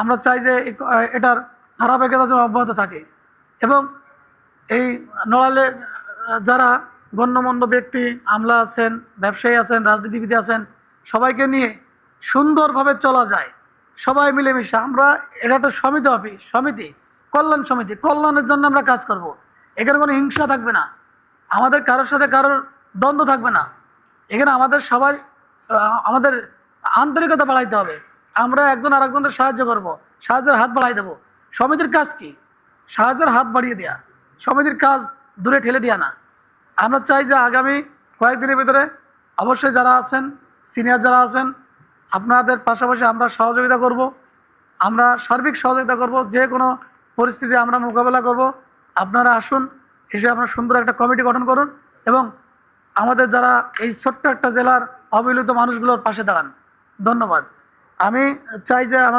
আমরা চাই যে এটার ধারাবাহিকতা যেন অব্যাহত থাকে। এবং এই নড়ালে যারা গণ্যমান্য ব্যক্তি আমলা আছেন ব্যবসায়ী আছেন রাজনীতিবিদ আছেন সবাইকে নিয়ে সুন্দরভাবে চলা যায়। সবাই মিলেমিশে আমরা এটা একটা সমিতি অফিস সমিতি কল্যাণ সমিতি কল্যাণের জন্য আমরা কাজ করব। এখানে কোনো হিংসা থাকবে না। আমাদের কারোর সাথে কারোর দ্বন্দ্ব থাকবে না। এখানে আমাদের আহ, আমাদের আন্তরিকতা বাড়াইতে হবে। আমরা একজন আরেকজনের সাহায্য করব, সাহায্যের হাত বাড়াই দেবো। সমিতির কাজ কি? সাহায্যের হাত বাড়িয়ে দেওয়া সমিতির কাজ দূরে ঠেলে দেওয়া না। আমরা চাই যে আগামী কয়েকদিনের ভিতরে অবশ্যই যারা আছেন, সিনিয়র যারা আছেন, আপনাদের পাশাপাশি আমরা সহযোগিতা করব। আমরা সার্বিক সহযোগিতা করব, যে কোনো পরিস্থিতি আমরা মোকাবেলা করব। আপনারা আসুন, এসে আপনারা সুন্দর একটা কমিটি গঠন করুন এবং আমাদের যারা এই ছোট্ট একটা জেলার অবহেলিত মানুষগুলোর পাশে দাঁড়ান। ধন্যবাদ। আমি চাই যে আমার